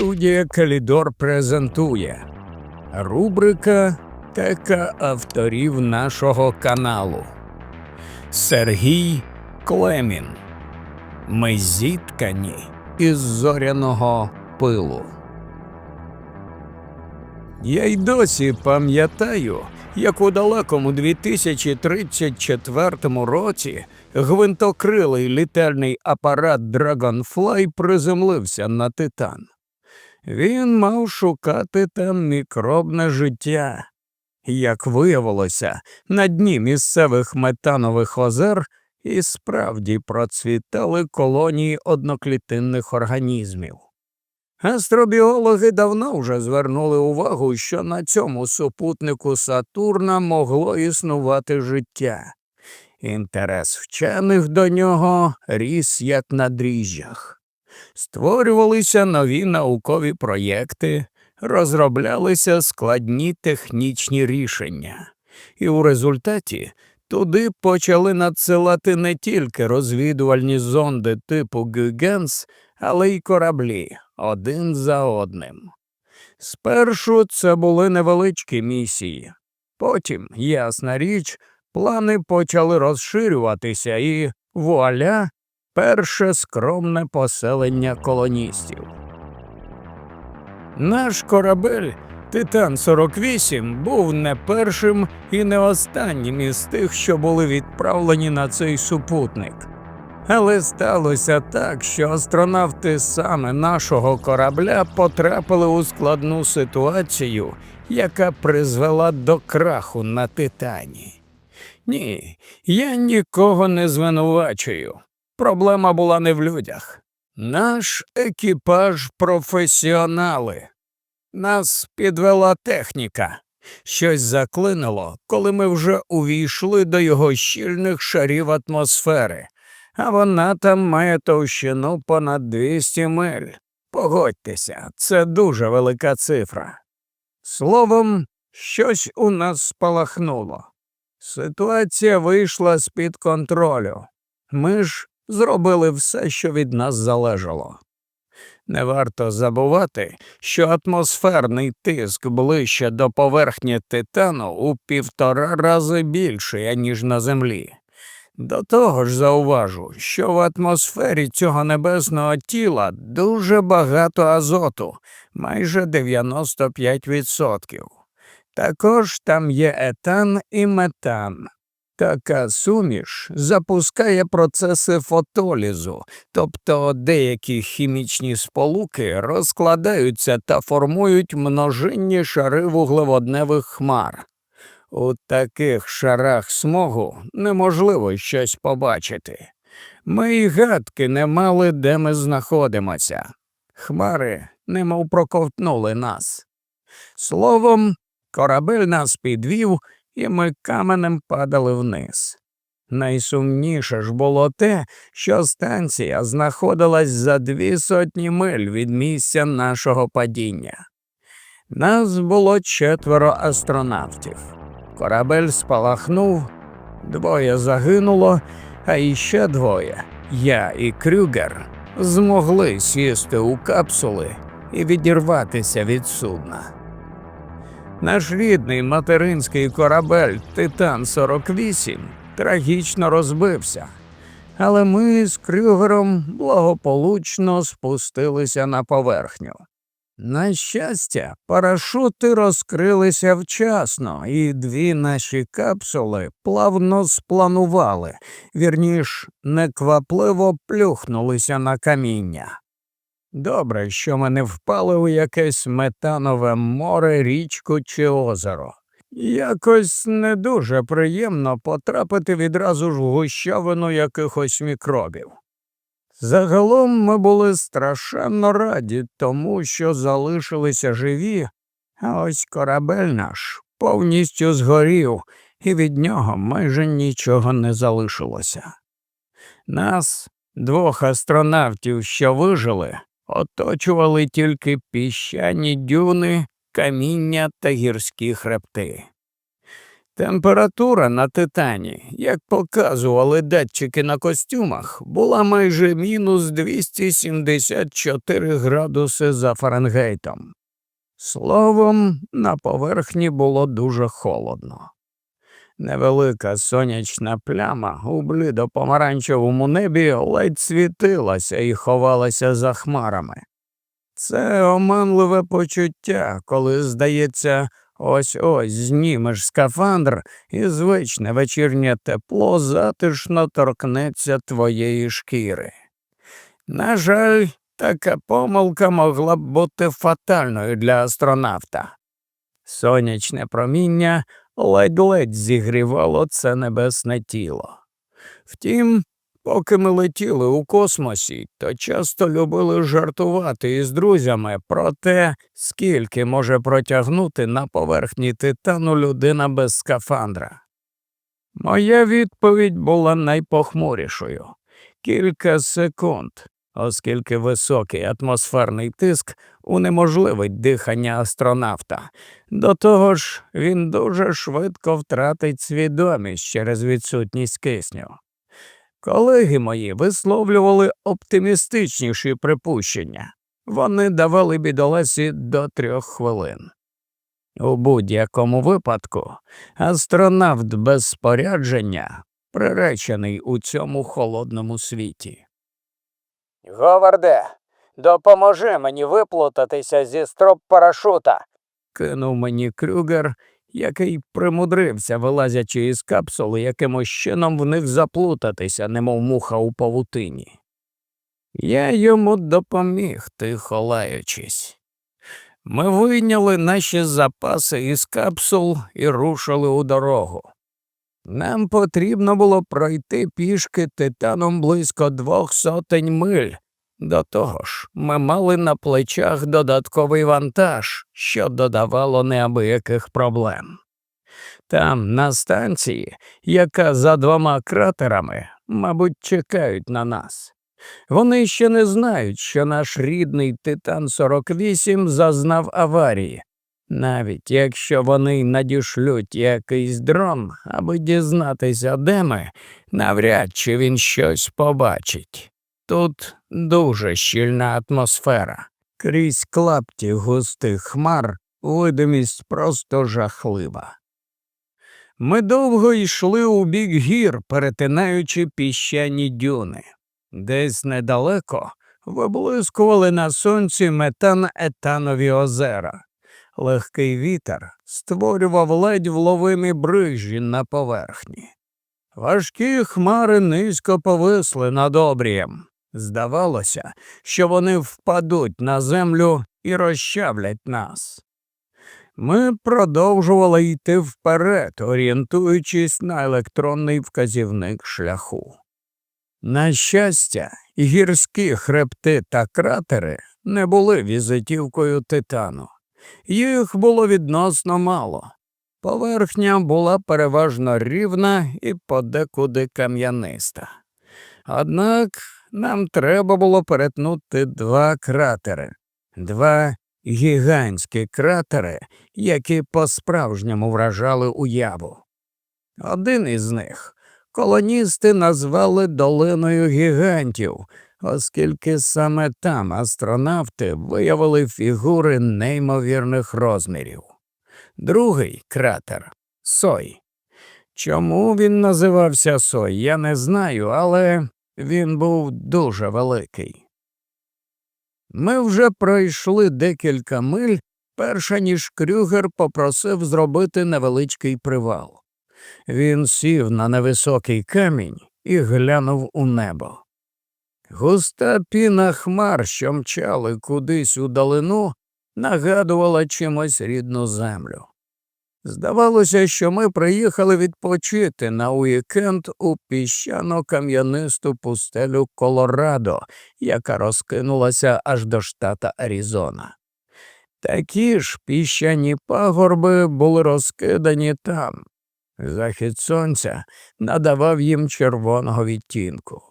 Студія Калідор презентує рубрика Тека авторів нашого каналу. Сергій Клемін. Ми зіткані із зоряного пилу. Я й досі пам'ятаю, як у далекому 2034 році гвинтокрилий літальний апарат Dragonfly приземлився на Титан. Він мав шукати там мікробне життя. Як виявилося, на дні місцевих метанових озер і справді процвітали колонії одноклітинних організмів. Астробіологи давно вже звернули увагу, що на цьому супутнику Сатурна могло існувати життя. Інтерес вчених до нього ріс як на дріжджах. Створювалися нові наукові проєкти, розроблялися складні технічні рішення, і у результаті туди почали надсилати не тільки розвідувальні зонди типу Гюгенс, але й кораблі один за одним. Спершу це були невеличкі місії, потім, ясна річ, плани почали розширюватися і вуаля, перше скромне поселення колоністів. Наш корабель Титан 48 був не першим і не останнім із тих, що були відправлені на цей супутник. Але сталося так, що астронавти саме нашого корабля потрапили у складну ситуацію, яка призвела до краху на Титані. Ні, я нікого не звинувачую. Проблема була не в людях. Наш екіпаж професіонали. Нас підвела техніка. Щось заклинило, коли ми вже увійшли до його щільних шарів атмосфери, а вона там має товщину понад 200 миль. Погодьтеся, це дуже велика цифра. Словом, щось у нас спалахнуло. Ситуація вийшла з-під контролю. Ми ж зробили все, що від нас залежало. Не варто забувати, що атмосферний тиск ближче до поверхні титану у півтора рази більший, ніж на землі. До того ж зауважу, що в атмосфері цього небесного тіла дуже багато азоту, майже 95%. Також там є етан і метан. Така суміш запускає процеси фотолізу, тобто деякі хімічні сполуки розкладаються та формують множинні шари вуглеводневих хмар. У таких шарах смогу неможливо щось побачити. Ми й гадки не мали, де ми знаходимося. Хмари немов проковтнули нас. Словом, корабель нас підвів і ми каменем падали вниз. Найсумніше ж було те, що станція знаходилась за дві сотні миль від місця нашого падіння. Нас було четверо астронавтів. Корабель спалахнув, двоє загинуло, а іще двоє, я і Крюгер, змогли сісти у капсули і відірватися від судна. Наш рідний материнський корабель Титан 48 трагічно розбився, але ми з Крюгером благополучно спустилися на поверхню. На щастя, парашути розкрилися вчасно, і дві наші капсули плавно спланували, вірніш, неквапливо плюхнулися на каміння. Добре, що ми не впали у якесь метанове море, річку чи озеро. Якось не дуже приємно потрапити відразу ж в гущавину якихось мікробів. Загалом ми були страшенно раді тому, що залишилися живі, а ось корабель наш повністю згорів, і від нього майже нічого не залишилося. Нас, двох астронавтів, що вижили, оточували тільки піщані дюни, каміння та гірські хребти. Температура на титані, як показували датчики на костюмах, була майже мінус 274 градуси за Фаренгейтом. Словом, на поверхні було дуже холодно. Невелика сонячна пляма у блідо-помаранчевому небі ледь світилася і ховалася за хмарами. Це оманливе почуття, коли, здається, ось ось знімеш скафандр, і звичне вечірнє тепло затишно торкнеться твоєї шкіри. На жаль, така помилка могла б бути фатальною для астронавта. Сонячне проміння ледь-ледь зігрівало це небесне тіло. Втім, поки ми летіли у космосі, то часто любили жартувати із друзями про те, скільки може протягнути на поверхні титану людина без скафандра. Моя відповідь була найпохмурішою кілька секунд, оскільки високий атмосферний тиск унеможливить дихання астронавта. До того ж, він дуже швидко втратить свідомість через відсутність кисню. Колеги мої висловлювали оптимістичніші припущення. Вони давали бідоласі до трьох хвилин. У будь-якому випадку астронавт без спорядження приречений у цьому холодному світі. Говарде, допоможи мені виплутатися зі строп парашута. кинув мені Крюгер, який примудрився, вилазячи із капсули, якимось чином в них заплутатися, немов муха у павутині. Я йому допоміг, тихо лаючись. Ми вийняли наші запаси із капсул і рушили у дорогу. Нам потрібно було пройти пішки титаном близько двох сотень миль. До того ж, ми мали на плечах додатковий вантаж, що додавало неабияких проблем. Там, на станції, яка за двома кратерами, мабуть, чекають на нас. Вони ще не знають, що наш рідний Титан 48 зазнав аварії, навіть якщо вони надішлють якийсь дрон, аби дізнатися, де ми, навряд чи він щось побачить. Тут дуже щільна атмосфера. Крізь клапті густих хмар видимість просто жахлива. Ми довго йшли у бік гір, перетинаючи піщані дюни. Десь недалеко виблискували на сонці метан етанові озера. Легкий вітер створював ледь вловимі брижі на поверхні. Важкі хмари низько повисли над обрієм. Здавалося, що вони впадуть на землю і розчавлять нас. Ми продовжували йти вперед, орієнтуючись на електронний вказівник шляху. На щастя, гірські хребти та кратери не були візитівкою титану. Їх було відносно мало. Поверхня була переважно рівна і подекуди кам'яниста. Однак нам треба було перетнути два кратери, два гігантські кратери, які по-справжньому вражали уяву. Один із них колоністи назвали долиною гігантів, оскільки саме там астронавти виявили фігури неймовірних розмірів. Другий кратер Сой. Чому він називався Сой, я не знаю, але він був дуже великий. Ми вже пройшли декілька миль, перша ніж Крюгер попросив зробити невеличкий привал. Він сів на невисокий камінь і глянув у небо. Густа піна хмар, що мчали кудись у далину, нагадувала чимось рідну землю. Здавалося, що ми приїхали відпочити на уікенд у піщано кам'янисту пустелю Колорадо, яка розкинулася аж до штата Аризона. Такі ж піщані пагорби були розкидані там. Захід сонця надавав їм червоного відтінку.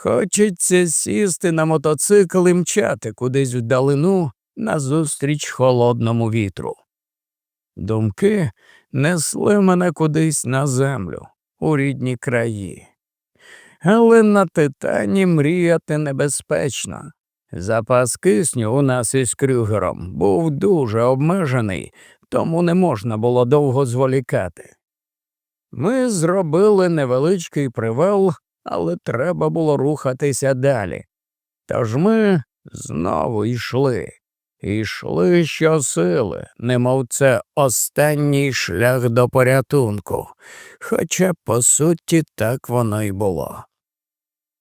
Хочеться сісти на мотоцикл і мчати кудись вдалину назустріч холодному вітру. Думки несли мене кудись на землю, у рідні краї. Але на титані мріяти небезпечно. Запас кисню у нас із Крюгером був дуже обмежений, тому не можна було довго зволікати. Ми зробили невеличкий привал, але треба було рухатися далі. Тож ми знову йшли. Йшли щосили, немов це останній шлях до порятунку, хоча, по суті, так воно й було.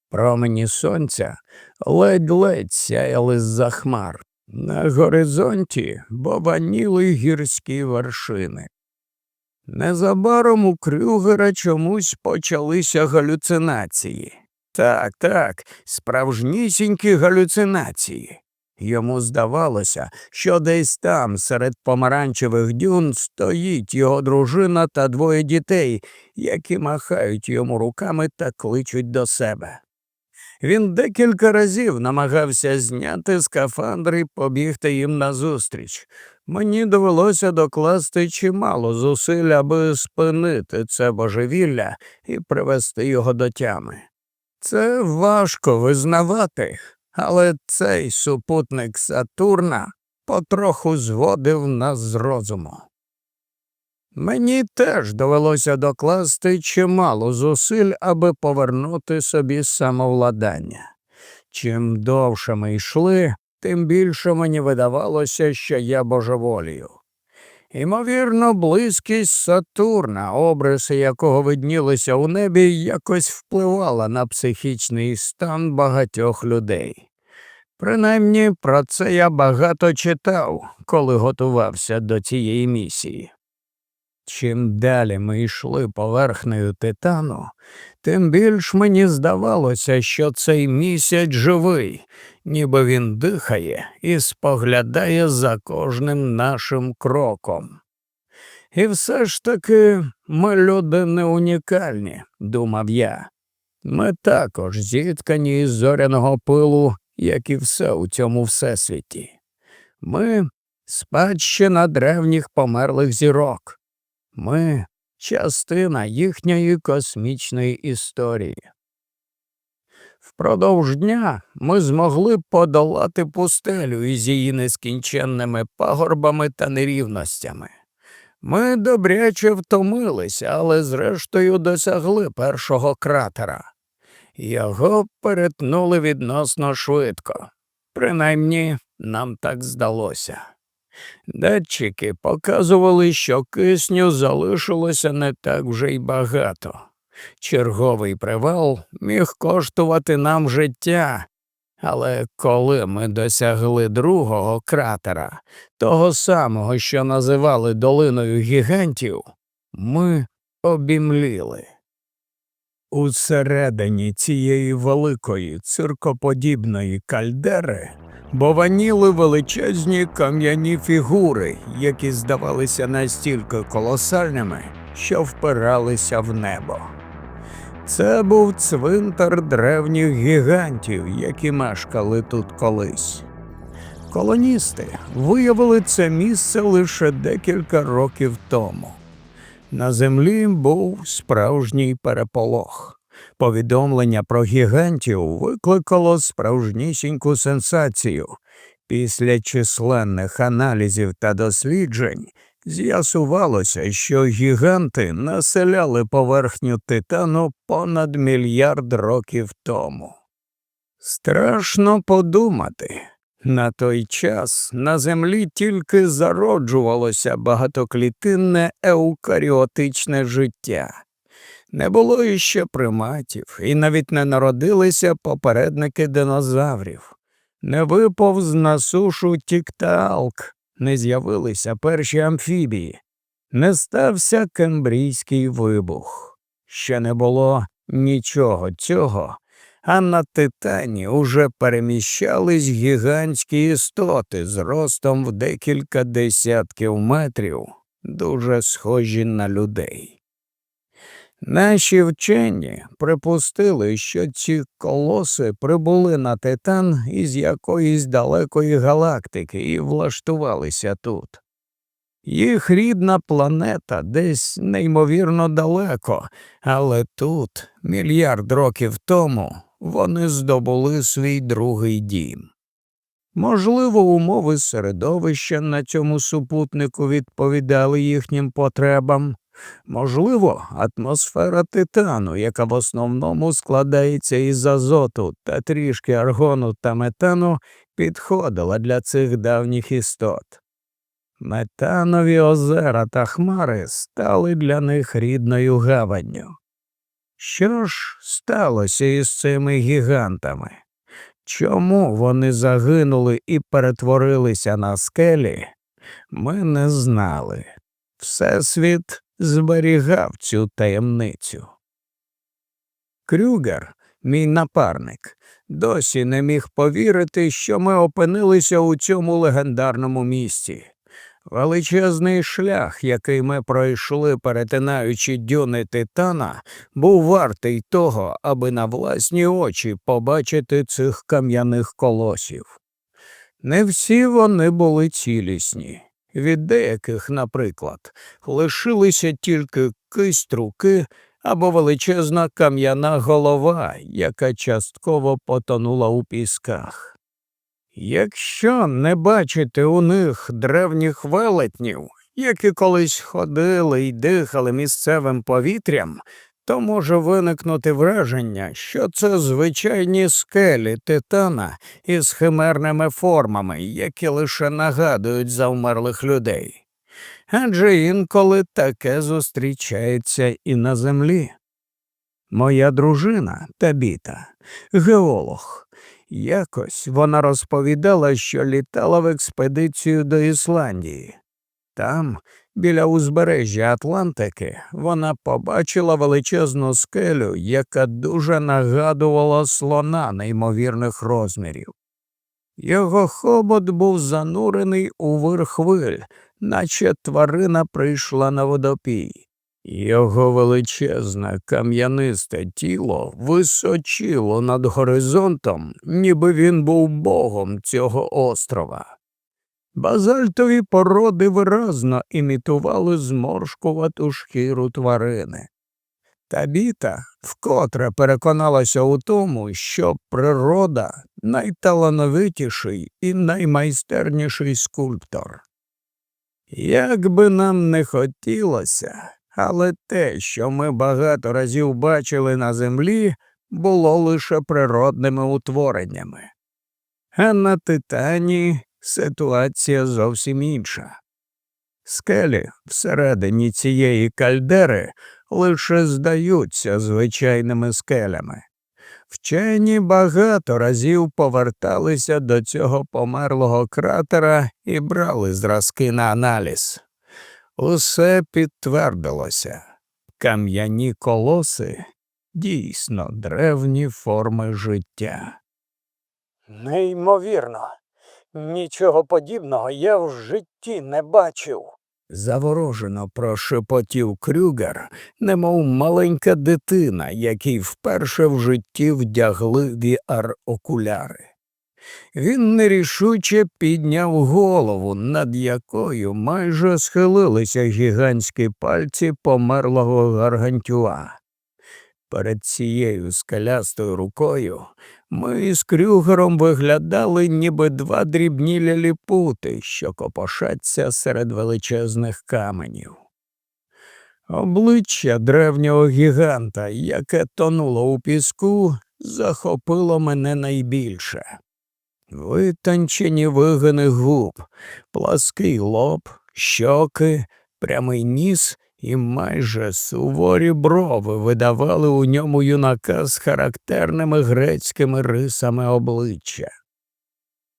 Промені сонця ледь-ледь сяяли з-за хмар. На горизонті бобаніли гірські вершини. Незабаром у Крюгера чомусь почалися галюцинації. Так, так, справжнісінькі галюцинації. Йому здавалося, що десь там, серед помаранчевих дюн, стоїть його дружина та двоє дітей, які махають йому руками та кличуть до себе. Він декілька разів намагався зняти скафандр і побігти їм назустріч. Мені довелося докласти чимало зусиль, аби спинити це божевілля і привести його до тями. Це важко визнавати, але цей супутник Сатурна потроху зводив нас з розуму. Мені теж довелося докласти чимало зусиль, аби повернути собі самовладання. Чим довше ми йшли, тим більше мені видавалося, що я божеволію. Імовірно, близькість Сатурна, обриси якого виднілися у небі, якось впливала на психічний стан багатьох людей. Принаймні про це я багато читав, коли готувався до цієї місії. Чим далі ми йшли поверхнею титану, тим більш мені здавалося, що цей місяць живий, ніби він дихає і споглядає за кожним нашим кроком. І все ж таки ми люди не унікальні, думав я. Ми також зіткані із зоряного пилу, як і все у цьому всесвіті. Ми спадщина древніх померлих зірок. Ми частина їхньої космічної історії. Впродовж дня ми змогли подолати пустелю із її нескінченними пагорбами та нерівностями. Ми добряче втомилися, але зрештою досягли першого кратера. Його перетнули відносно швидко. Принаймні, нам так здалося. Датчики показували, що кисню залишилося не так вже й багато. Черговий привал міг коштувати нам життя, але коли ми досягли другого кратера, того самого, що називали долиною гігантів, ми обімліли. Усередині цієї великої циркоподібної кальдери бованіли величезні кам'яні фігури, які здавалися настільки колосальними, що впиралися в небо. Це був цвинтар древніх гігантів, які мешкали тут колись. Колоністи виявили це місце лише декілька років тому. На землі був справжній переполох. Повідомлення про гігантів викликало справжнісіньку сенсацію. Після численних аналізів та досліджень з'ясувалося, що гіганти населяли поверхню титану понад мільярд років тому. Страшно подумати. На той час на землі тільки зароджувалося багатоклітинне еукаріотичне життя. Не було іще приматів, і навіть не народилися попередники динозаврів. Не виповз на сушу тікталк, не з'явилися перші амфібії, не стався кембрійський вибух. Ще не було нічого цього, а на титані уже переміщались гігантські істоти з ростом в декілька десятків метрів, дуже схожі на людей. Наші вчені припустили, що ці колоси прибули на титан із якоїсь далекої галактики і влаштувалися тут. Їх рідна планета десь неймовірно далеко, але тут, мільярд років тому, вони здобули свій другий дім. Можливо, умови середовища на цьому супутнику відповідали їхнім потребам, можливо, атмосфера титану, яка в основному складається із азоту та трішки аргону та метану, підходила для цих давніх істот. Метанові озера та хмари стали для них рідною гаванню. Що ж сталося із цими гігантами? Чому вони загинули і перетворилися на скелі, ми не знали. Всесвіт зберігав цю таємницю. Крюгер, мій напарник, досі не міг повірити, що ми опинилися у цьому легендарному місті. Величезний шлях, який ми пройшли, перетинаючи дюни Титана, був вартий того, аби на власні очі побачити цих кам'яних колосів. Не всі вони були цілісні. Від деяких, наприклад, лишилися тільки кисть руки або величезна кам'яна голова, яка частково потонула у пісках. Якщо не бачити у них древніх велетнів, які колись ходили й дихали місцевим повітрям, то може виникнути враження, що це звичайні скелі титана із химерними формами, які лише нагадують завмерлих людей. Адже інколи таке зустрічається і на землі. Моя дружина Табіта, геолог. Якось вона розповідала, що літала в експедицію до Ісландії. Там, біля узбережжя Атлантики, вона побачила величезну скелю, яка дуже нагадувала слона неймовірних розмірів. Його хобот був занурений у вир хвиль, наче тварина прийшла на водопій. Його величезне кам'янисте тіло височило над горизонтом, ніби він був богом цього острова. Базальтові породи виразно імітували зморшкувату шкіру тварини. Табіта вкотре переконалася у тому, що природа найталановитіший і наймайстерніший скульптор. Як би нам не хотілося, але те, що ми багато разів бачили на землі, було лише природними утвореннями. А на Титані ситуація зовсім інша. Скелі всередині цієї кальдери лише здаються звичайними скелями. Вчені багато разів поверталися до цього померлого кратера і брали зразки на аналіз. Усе підтвердилося. Кам'яні колоси дійсно древні форми життя. Неймовірно. Нічого подібного я в житті не бачив. Заворожено прошепотів Крюгер, немов маленька дитина, якій вперше в житті вдягли VR-окуляри. Він нерішуче підняв голову, над якою майже схилилися гігантські пальці померлого гаргантюа. Перед цією скалястою рукою ми із Крюгером виглядали, ніби два дрібні ліліпути, що копошаться серед величезних каменів. Обличчя древнього гіганта, яке тонуло у піску, захопило мене найбільше. Витончені вигини губ, плаский лоб, щоки, прямий ніс і майже суворі брови видавали у ньому юнака з характерними грецькими рисами обличчя.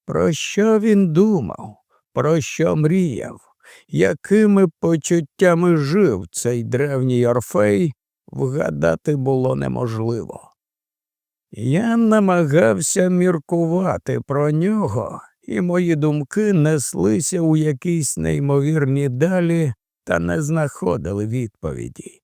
Про що він думав, про що мріяв, якими почуттями жив цей древній Орфей, вгадати було неможливо. Я намагався міркувати про нього, і мої думки неслися у якісь неймовірні далі та не знаходили відповіді.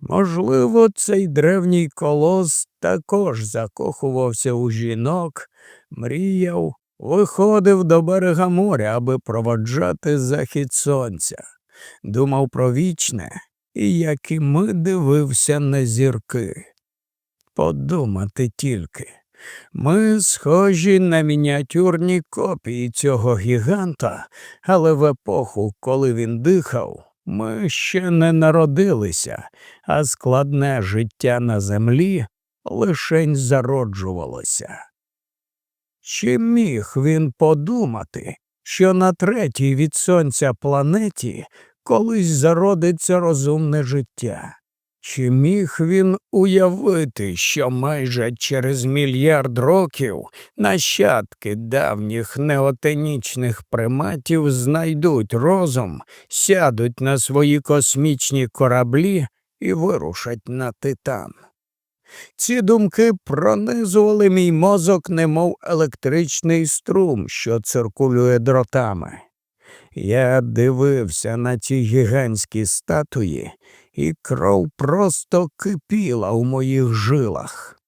Можливо, цей древній колос також закохувався у жінок, мріяв Виходив до берега моря, аби проводжати захід сонця, думав про вічне, і як і ми дивився на зірки. Подумати тільки. Ми схожі на мініатюрні копії цього гіганта, але в епоху, коли він дихав, ми ще не народилися, а складне життя на землі лишень зароджувалося. Чи міг він подумати, що на третій від сонця планеті колись зародиться розумне життя? Чи міг він уявити, що майже через мільярд років нащадки давніх неотенічних приматів знайдуть розум, сядуть на свої космічні кораблі і вирушать на титан? Ці думки пронизували мій мозок, немов електричний струм, що циркулює дротами. Я дивився на ті гігантські статуї, і кров просто кипіла у моїх жилах.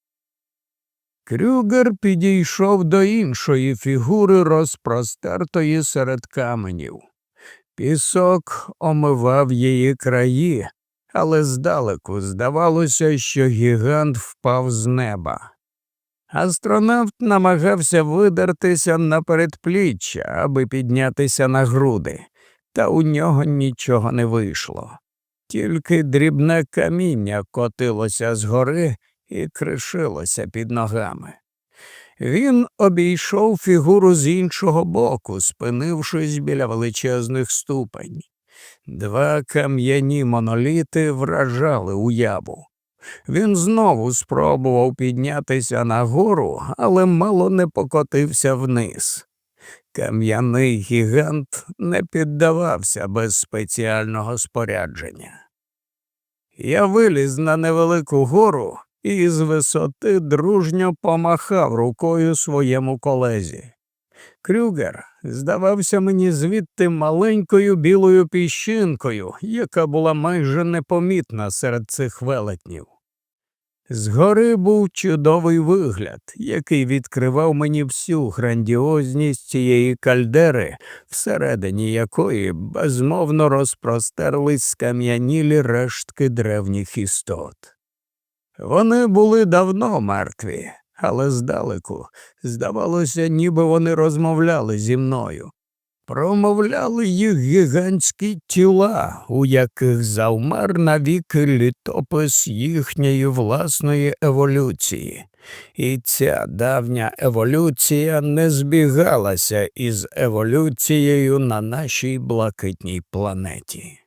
Крюгер підійшов до іншої фігури, розпростертої серед каменів. Пісок омивав її краї, але здалеку здавалося, що гігант впав з неба. Астронавт намагався видертися на передпліччя, аби піднятися на груди, та у нього нічого не вийшло. Тільки дрібне каміння котилося згори і кришилося під ногами. Він обійшов фігуру з іншого боку, спинившись біля величезних ступень. Два кам'яні моноліти вражали уяву. Він знову спробував піднятися нагору, але мало не покотився вниз. Кам'яний гігант не піддавався без спеціального спорядження. Я виліз на невелику гору і з висоти дружньо помахав рукою своєму колезі. Крюгер здавався мені звідти маленькою білою піщинкою, яка була майже непомітна серед цих велетнів. Згори був чудовий вигляд, який відкривав мені всю грандіозність цієї кальдери, всередині якої безмовно розпростерлись скам'янілі рештки древніх істот. Вони були давно мертві, але здалеку здавалося, ніби вони розмовляли зі мною. Промовляли їх гігантські тіла, у яких завмер навіки літопис їхньої власної еволюції, і ця давня еволюція не збігалася із еволюцією на нашій блакитній планеті.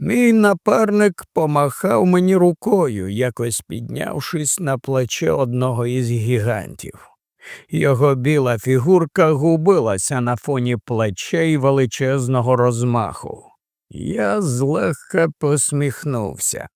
Мій напарник помахав мені рукою, якось піднявшись на плече одного із гігантів. Його біла фігурка губилася на фоні плечей величезного розмаху. Я злегка посміхнувся.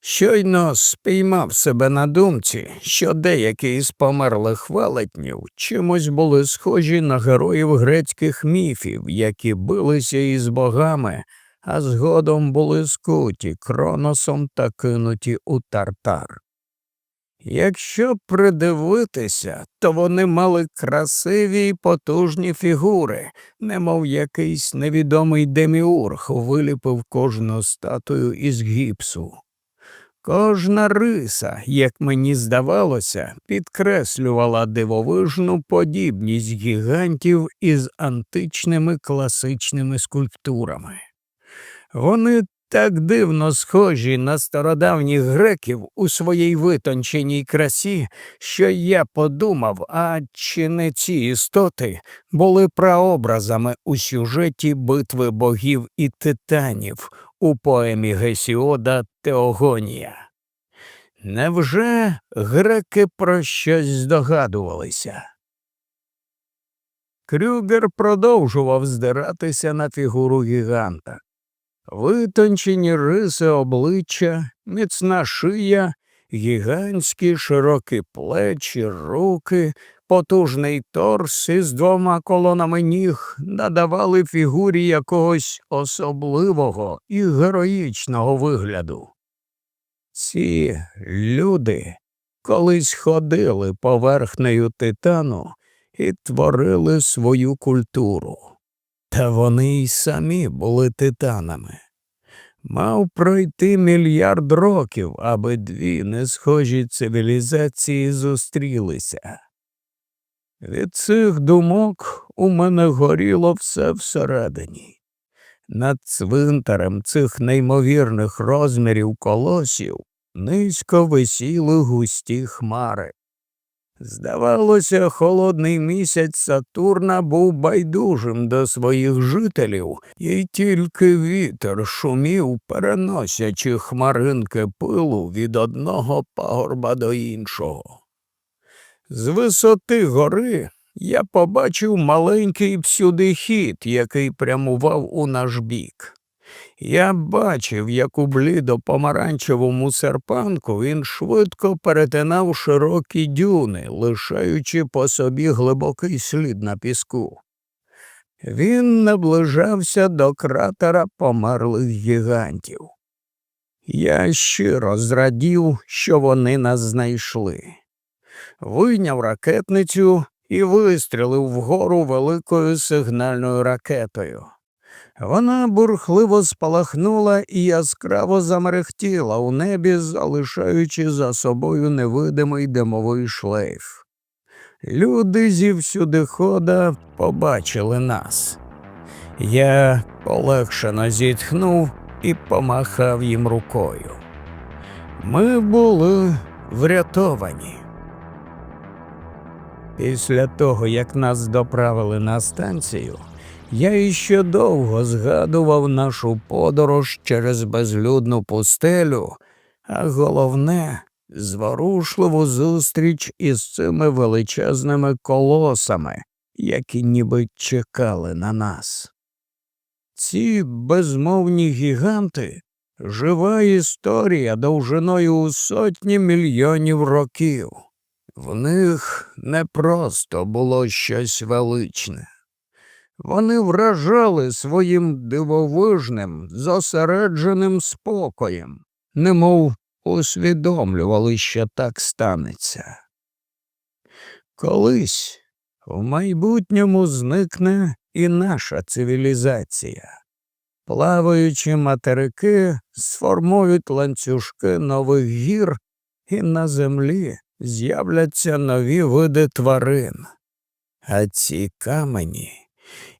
Щойно спіймав себе на думці, що деякі із померлих велетнів чимось були схожі на героїв грецьких міфів, які билися із богами, а згодом були скуті кроносом та кинуті у тартар. Якщо придивитися, то вони мали красиві й потужні фігури, немов якийсь невідомий деміург виліпив кожну статую із гіпсу. Кожна риса, як мені здавалося, підкреслювала дивовижну подібність гігантів із античними класичними скульптурами. Вони так дивно схожі на стародавніх греків у своїй витонченій красі, що я подумав, а чи не ці істоти були прообразами у сюжеті битви богів і титанів у поемі Гесіода Теогонія? Невже греки про щось здогадувалися? Крюгер продовжував здиратися на фігуру гіганта. Витончені риси обличчя, міцна шия, гігантські широкі плечі, руки, потужний торс із двома колонами ніг надавали фігурі якогось особливого і героїчного вигляду. Ці люди колись ходили поверхнею титану і творили свою культуру. Та вони й самі були титанами. Мав пройти мільярд років, аби дві несхожі цивілізації зустрілися. Від цих думок у мене горіло все всередині. Над цвинтарем цих неймовірних розмірів колосів низько висіли густі хмари. Здавалося, холодний місяць Сатурна був байдужим до своїх жителів, і тільки вітер шумів, переносячи хмаринки пилу від одного пагорба до іншого. З висоти гори я побачив маленький всюди хід, який прямував у наш бік. Я бачив, як у блідо помаранчевому серпанку він швидко перетинав широкі дюни, лишаючи по собі глибокий слід на піску. Він наближався до кратера померлих гігантів. Я щиро зрадів, що вони нас знайшли. Вийняв ракетницю і вистрілив вгору великою сигнальною ракетою. Вона бурхливо спалахнула і яскраво замерехтіла у небі, залишаючи за собою невидимий димовий шлейф. Люди зівсюди хода побачили нас. Я полегшено зітхнув і помахав їм рукою. Ми були врятовані. Після того, як нас доправили на станцію, я іще довго згадував нашу подорож через безлюдну пустелю, а головне зворушливу зустріч із цими величезними колосами, які ніби чекали на нас. Ці безмовні гіганти жива історія довжиною у сотні мільйонів років. В них не просто було щось величне. Вони вражали своїм дивовижним, зосередженим спокоєм, немов усвідомлювали, що так станеться. Колись в майбутньому зникне і наша цивілізація. Плаваючі материки сформують ланцюжки нових гір, і на землі з'являться нові види тварин. А ці камені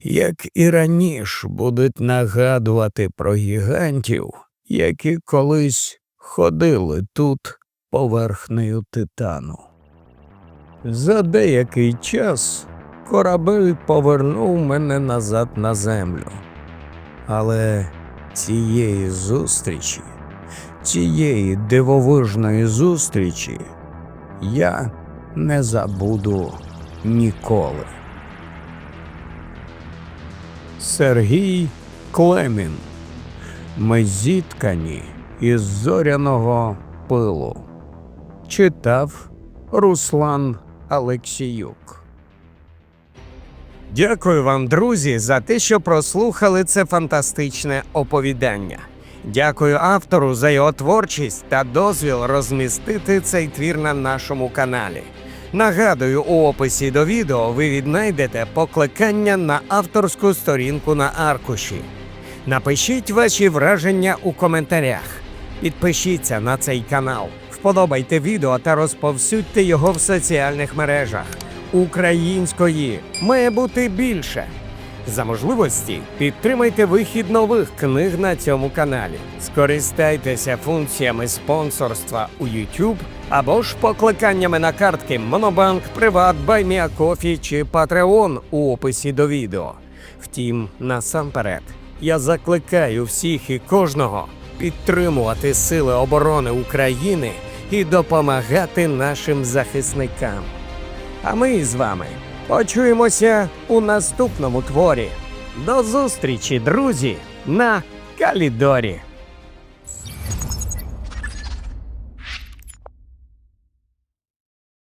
як і раніше будуть нагадувати про гігантів, які колись ходили тут поверхнею титану. За деякий час корабель повернув мене назад на землю. Але цієї зустрічі, цієї дивовижної зустрічі я не забуду ніколи. Сергій Клемін. Ми зіткані із зоряного пилу. Читав Руслан Алексіюк. Дякую вам, друзі, за те, що прослухали це фантастичне оповідання. Дякую автору за його творчість та дозвіл розмістити цей твір на нашому каналі. Нагадую, у описі до відео ви віднайдете покликання на авторську сторінку на аркуші. Напишіть ваші враження у коментарях. Підпишіться на цей канал, вподобайте відео та розповсюдьте його в соціальних мережах. Української має бути більше. За можливості підтримайте вихід нових книг на цьому каналі. Скористайтеся функціями спонсорства у YouTube або ж покликаннями на картки Monobank, Приват, BuyMeACoffee чи Patreon у описі до відео. Втім, насамперед, я закликаю всіх і кожного підтримувати Сили оборони України і допомагати нашим захисникам. А ми з вами почуємося у наступному творі. До зустрічі, друзі, на Калідорі.